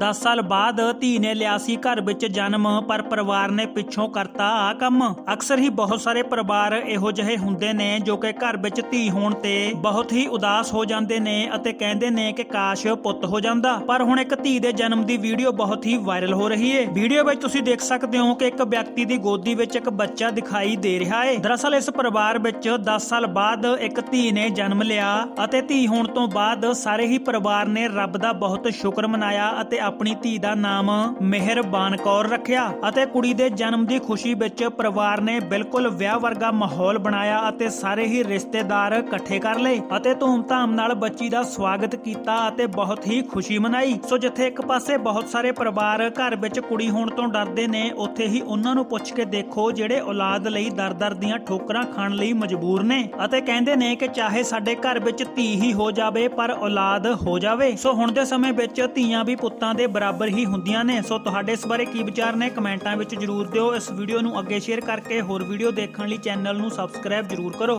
10 ਸਾਲ ਬਾਅਦ ਧੀ ਨੇ ਲਿਆ ਸੀ ਘਰ ਵਿੱਚ ਜਨਮ, ਪਰ ਪਰਿਵਾਰ ਨੇ ਪਿੱਛੋਂ ਕਰਤਾ ਆ ਕੰਮ। ਅਕਸਰ ਹੀ ਬਹੁਤ ਸਾਰੇ ਪਰਿਵਾਰ ਇਹੋ ਜਿਹੇ ਹੁੰਦੇ ਨੇ ਜੋ ਕਿ ਘਰ ਵਿੱਚ ਧੀ ਹੋਣ ਤੇ ਬਹੁਤ ਹੀ ਉਦਾਸ ਹੋ ਜਾਂਦੇ ਨੇ ਅਤੇ ਕਹਿੰਦੇ ਨੇ ਕਿ ਕਾਸ਼ ਪੁੱਤ ਹੋ ਜਾਂਦਾ। ਪਰ ਹੁਣ ਇੱਕ ਧੀ ਦੇ ਜਨਮ ਦੀ ਵੀਡੀਓ ਬਹੁਤ ਹੀ ਵਾਇਰਲ ਹੋ ਰਹੀ ਹੈ ਵੀਡੀਓ ਵਿੱਚ ਤੁਸੀਂ ਦੇਖ ਸਕਦੇ ਹੋ ਕਿ ਇੱਕ ਵਿਅਕਤੀ ਦੀ ਗੋਦੀ ਵਿੱਚ ਇੱਕ ਬੱਚਾ ਦਿਖਾਈ ਦੇ ਰਿਹਾ ਹੈ ਦਰਅਸਲ ਇਸ ਪਰਿਵਾਰ ਵਿੱਚ 10 ਸਾਲ ਬਾਅਦ ਇੱਕ ਧੀ ਨੇ ਜਨਮ ਲਿਆ ਅਤੇ ਧੀ ਹੋਣ ਤੋਂ ਬਾਅਦ ਸਾਰੇ ਹੀ ਪਰਿਵਾਰ ਨੇ ਰੱਬ ਦਾ ਬਹੁਤ ਸ਼ੁਕਰ ਮਨਾਇਆ ਅਤੇ ਆਪਣੀ ਧੀ ਦਾ ਨਾਮ ਮਿਹਰਬਾਨ ਕੌਰ ਰੱਖਿਆ ਅਤੇ ਕੁੜੀ ਦੇ ਜਨਮ ਦੀ ਖੁਸ਼ੀ ਵਿੱਚ ਪਰਿਵਾਰ ਨੇ ਬਿਲਕੁਲ ਵਿਆਹ ਵਰਗਾ ਮਾਹੌਲ ਬਣਾਇਆ ਅਤੇ ਸਾਰੇ ਹੀ ਰਿਸ਼ਤੇਦਾਰ ਇਕੱਠੇ ਕਰ ਲਏ ਅਤੇ ਧੂਮਧਾਮ ਨਾਲ ਬੱਚੀ ਦਾ ਸਵਾਗਤ ਕੀਤਾ ਅਤੇ ਬਹੁਤ ਹੀ ਖੁਸ਼ੀ ਮਨਾਈ। ਸੋ ਜਿੱਥੇ ਇੱਕ ਪਾਸੇ ਬਹੁਤ ਸਾਰੇ ਪਰਿਵਾਰ ਘਰ ਵਿੱਚ ਕੁੜੀ ਹੋਣ ਤੋਂ ਡਰਦੇ ਨੇ, ਉੱਥੇ ਹੀ ਉਹਨਾਂ ਨੂੰ ਪੁੱਛ ਕੇ ਦੇਖੋ ਜਿਹੜੇ ਔਲਾਦ ਲਈ ਦਰ-ਦਰ ਦੀਆਂ ਠੋਕਰਾਂ ਖਾਣ ਲਈ ਮਜਬੂਰ ਨੇ ਅਤੇ ਕਹਿੰਦੇ ਨੇ ਕਿ ਚਾਹੇ ਸਾਡੇ ਘਰ ਵਿੱਚ ਧੀ ਹੀ ਹੋ ਜਾਵੇ, ਪਰ ਔਲਾਦ ਹੋ ਜਾਵੇ। ਸੋ ਹੁਣ ਦੇ ਸਮੇਂ ਵਿੱਚ ਧੀਆਂ ਵੀ ਪੁੱਤਾਂ ਦੇ ਬਰਾਬਰ ਹੀ ਹੁੰਦੀਆਂ ਨੇ। ਸੋ ਤੁਹਾਡੇ ਇਸ ਬਾਰੇ ਕੀ ਵਿਚਾਰ ਨੇ ਕਮੈਂਟਾਂ ਵਿੱਚ ਜਰੂਰ ਦਿਓ। ਇਸ ਵੀਡੀਓ ਨੂੰ ਅੱਗੇ ਸ਼ੇਅਰ ਕਰਕੇ ਹੋਰ ਵੀਡੀਓ ਦੇਖਣ ਲਈ ਚੈਨਲ ਨੂੰ ਸਬਸਕ੍ਰਾਈਬ ਜਰੂਰ ਕਰੋ।